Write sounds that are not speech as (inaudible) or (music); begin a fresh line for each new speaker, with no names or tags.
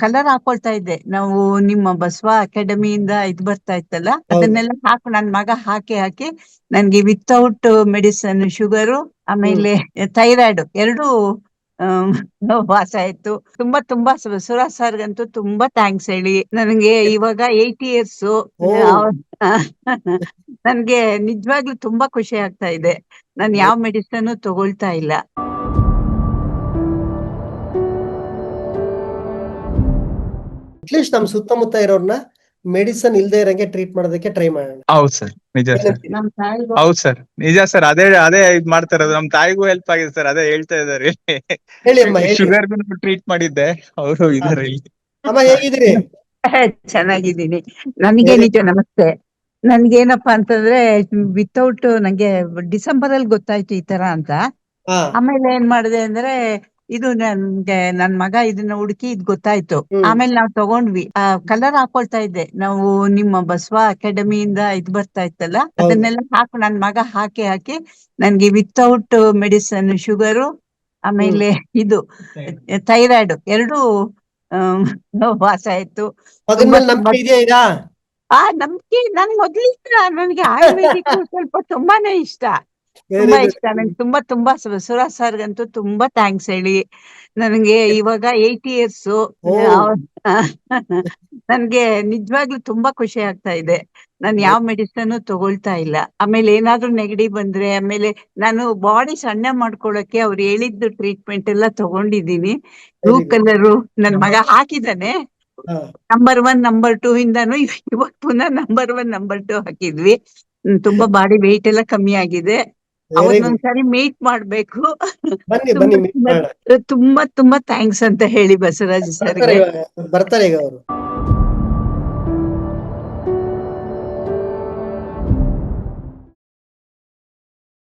Colour ಹಾಕೊಳ್ತಾ ಇದ್ದೆ. ನಾವು ನಿಮ್ಮ ಬಸವ ಅಕಾಡೆಮಿಯಿಂದ ಇದ್ ಬರ್ತಾ ಇತ್ತಲ್ಲ ಅದನ್ನೆಲ್ಲ ಹಾಕಿ ನನ್ ಮಗ ಹಾಕಿ ಹಾಕಿ ನನ್ಗೆ ವಿತೌಟ್ ಮೆಡಿಸನ್ ಶುಗರು ಆಮೇಲೆ ಥೈರಾಯ್ಡ್ ಎರಡು ವಾಸ ಆಯ್ತು. ತುಂಬಾ ತುಂಬಾ ಸುರಾ ಸರ್ ಸರ್ಗಂತೂ ತುಂಬಾ ಥ್ಯಾಂಕ್ಸ್ ಹೇಳಿ. ನನಗೆ ಇವಾಗ ಏಯ್ಟಿ ಇಯರ್ಸ್. ನನ್ಗೆ ನಿಜವಾಗ್ಲೂ ತುಂಬಾ ಖುಷಿ ಆಗ್ತಾ ಇದೆ. ನಾನು ಯಾವ ಮೆಡಿಸನ್ ತಗೊಳ್ತಾ ಇಲ್ಲ.
ಅಟ್ಲೀಸ್ಟ್ ನಮ್ ಸುತ್ತಮುತ್ತ ಇರೋರ್ನ ಮೆಡಿಸನ್ ಇಲ್ದೇ ಇರಂಗೆ ಟ್ರೀಟ್ ಮಾಡೋದಕ್ಕೆ ಟ್ರೈ ಮಾಡೋಣ.
ಹೌದ್ ಸರ್ ನಿಜ ಸರ್
ಏನಂತೀರಿ?
ನಮ್ ತಾಯಿಗೂ
ಹೌದ್ ಸರ್ ನಿಜ ಸರ್ ಅದೇ ಅದೇ ಇದ್ ಮಾಡ್ತಾ ಇರೋದು. ನಮ್ ತಾಯಿಗೂ ಹೆಲ್ಪ್ ಆಗಿದೆ ಸರ್ ಅದೇ ಹೇಳ್ತಾ ಇದಾರೆ
ಹೇಳಿ ಅಮ್ಮ ಹೇಳಿ.
ಶುಗರ್ಗೂ ಟ್ರೀಟ್ ಮಾಡಿದ್ದೆ. ಅವರು ಇದಾರೆ ಇಲ್ಲಿ.
ಅಮ್ಮ ಹೇಗಿದ್ದೀರಿ?
ಚೆನ್ನಾಗಿದ್ದೀನಿ. ನನಗೆ ನಿಜ ನಮಸ್ತೆ. ನನ್ಗೇನಪ್ಪಾ ಅಂತಂದ್ರೆ ವಿತೌಟ್ ನಂಗೆ ಡಿಸೆಂಬರ್ ಅಲ್ಲಿ ಗೊತ್ತಾಯ್ತು ಈ ತರ ಅಂತ.
ಹಾ.
ಆಮೇಲೆ ಏನ್ ಮಾಡಿದೆ ಅಂದ್ರೆ ಇದು ನನ್ಗೆ ನನ್ ಮಗ ಇದನ್ನ ಹುಡುಕಿ ಇದ್ ಗೊತ್ತಾಯ್ತು. ಆಮೇಲೆ ನಾವ್ ತಗೊಂಡ್ವಿ. ಕಲರ್ ಹಾಕೊಳ್ತಾ ಇದ್ದೆ. ನಾವು ನಿಮ್ಮ ಬಸವ ಅಕಾಡೆಮಿಯಿಂದ ಇದ್ ಬರ್ತಾ ಇತ್ತಲ್ಲ ಅದನ್ನೆಲ್ಲ ಹಾಕಿ ನನ್ ಮಗ ಹಾಕಿ ಹಾಕಿ ನನ್ಗೆ ವಿತೌಟ್ ಮೆಡಿಸನ್ ಶುಗರು ಆಮೇಲೆ ಇದು ಥೈರಾಯ್ಡ್ ಎರಡು ವಾಸ ಆಯ್ತು.
ನಂಬಿಕೆ
ಆ ನಮ್ಗೆ ನನ್ ಮೊದ್ಲಿಂದ ನನ್ಗೆ ಆಯುರ್ವೇದಿಕ್ (laughs) ಸ್ವಲ್ಪ ತುಂಬಾನೇ ಇಷ್ಟ. ತುಂಬಾ. ಇಷ್ಟ. ನಂಗೆ ತುಂಬಾ ತುಂಬಾ ಸುರಾ ಸರ್ ಅಂತೂ ತುಂಬಾ ಥ್ಯಾಂಕ್ಸ್ ಹೇಳಿ. ನನಗೆ ಇವಾಗ ಏಟ್ ಇಯರ್ಸ್. (laughs) ನನ್ಗೆ ನಿಜವಾಗ್ಲೂ ತುಂಬಾ ಖುಷಿ ಆಗ್ತಾ ಇದೆ. ನಾನು ಯಾವ ಮೆಡಿಸನ್ ತಗೊಳ್ತಾ ಇಲ್ಲ. ಆಮೇಲೆ ಏನಾದ್ರೂ ನೆಗಡಿ ಬಂದ್ರೆ ಆಮೇಲೆ ನಾನು ಬಾಡಿ ಸಣ್ಣ ಮಾಡ್ಕೊಳಕ್ಕೆ ಅವ್ರು ಹೇಳಿದ್ದು ಟ್ರೀಟ್ಮೆಂಟ್ ಎಲ್ಲ ತಗೊಂಡಿದ್ದೀನಿ. ಬ್ಲೂ
ಕಲರ್
ಕಲರು ನನ್ ಮಗ ಹಾಕಿದಾನೆ ನಂಬರ್ ಒನ್ ನಂಬರ್ ಟೂ ಇಂದಾನು (laughs) ಇವಾಗ ಪುನಃ ನಂಬರ್ ಒನ್ ನಂಬರ್ ಟೂ ಹಾಕಿದ್ವಿ. ತುಂಬಾ ಬಾಡಿ ವೆಯ್ಟ್ ಎಲ್ಲ ಕಮ್ಮಿ ಆಗಿದೆ. ಅವತ್ತೊಂದ್ಸರಿ ಮೀಟ್ ಮಾಡ್ಬೇಕು.
ಬನ್ನಿ ಬನ್ನಿ
ತುಂಬಾ ತುಂಬಾ ಥ್ಯಾಂಕ್ಸ್ ಅಂತ ಹೇಳಿ ಬಸವರಾಜ್
ಸರ್ ಬರ್ತಾರೆ ಈಗ ಅವರು.